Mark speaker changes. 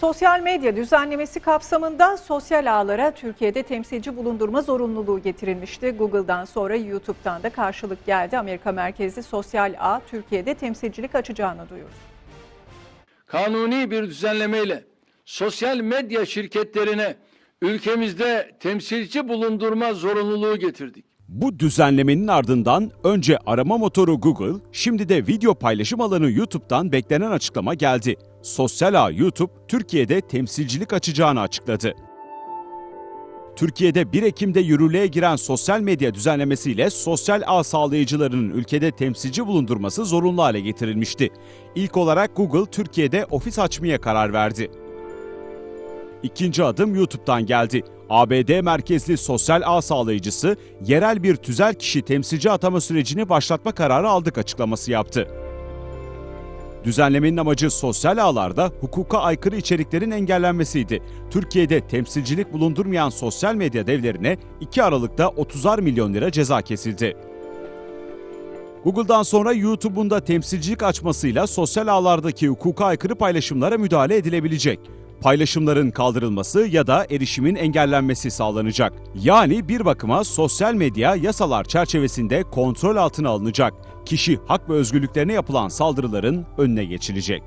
Speaker 1: Sosyal medya düzenlemesi kapsamında sosyal ağlara Türkiye'de temsilci bulundurma zorunluluğu getirilmişti. Google'dan sonra YouTube'dan da karşılık geldi. Amerika merkezli sosyal ağ Türkiye'de temsilcilik açacağını duyurdu.
Speaker 2: kanuni bir düzenlemeyle sosyal medya şirketlerine ülkemizde temsilci bulundurma zorunluluğu getirdik.
Speaker 3: Bu düzenlemenin ardından önce arama motoru Google, şimdi de video paylaşım alanı YouTube'dan beklenen açıklama geldi. Sosyal ağ YouTube, Türkiye'de temsilcilik açacağını açıkladı. Türkiye'de 1 Ekim'de yürürlüğe giren sosyal medya düzenlemesiyle sosyal ağ sağlayıcılarının ülkede temsilci bulundurması zorunlu hale getirilmişti. İlk olarak Google Türkiye'de ofis açmaya karar verdi. İkinci adım YouTube'dan geldi. ABD merkezli sosyal ağ sağlayıcısı yerel bir tüzel kişi temsilci atama sürecini başlatma kararı aldık açıklaması yaptı. Düzenlemenin amacı sosyal ağlarda hukuka aykırı içeriklerin engellenmesiydi. Türkiye'de temsilcilik bulundurmayan sosyal medya devlerine 2 Aralık'ta 30'ar milyon lira ceza kesildi. Google'dan sonra YouTube'un da temsilcilik açmasıyla sosyal ağlardaki hukuka aykırı paylaşımlara müdahale edilebilecek. Paylaşımların kaldırılması ya da erişimin engellenmesi sağlanacak. Yani bir bakıma sosyal medya yasalar çerçevesinde kontrol altına alınacak. Kişi hak ve özgürlüklerine yapılan saldırıların önüne geçilecek.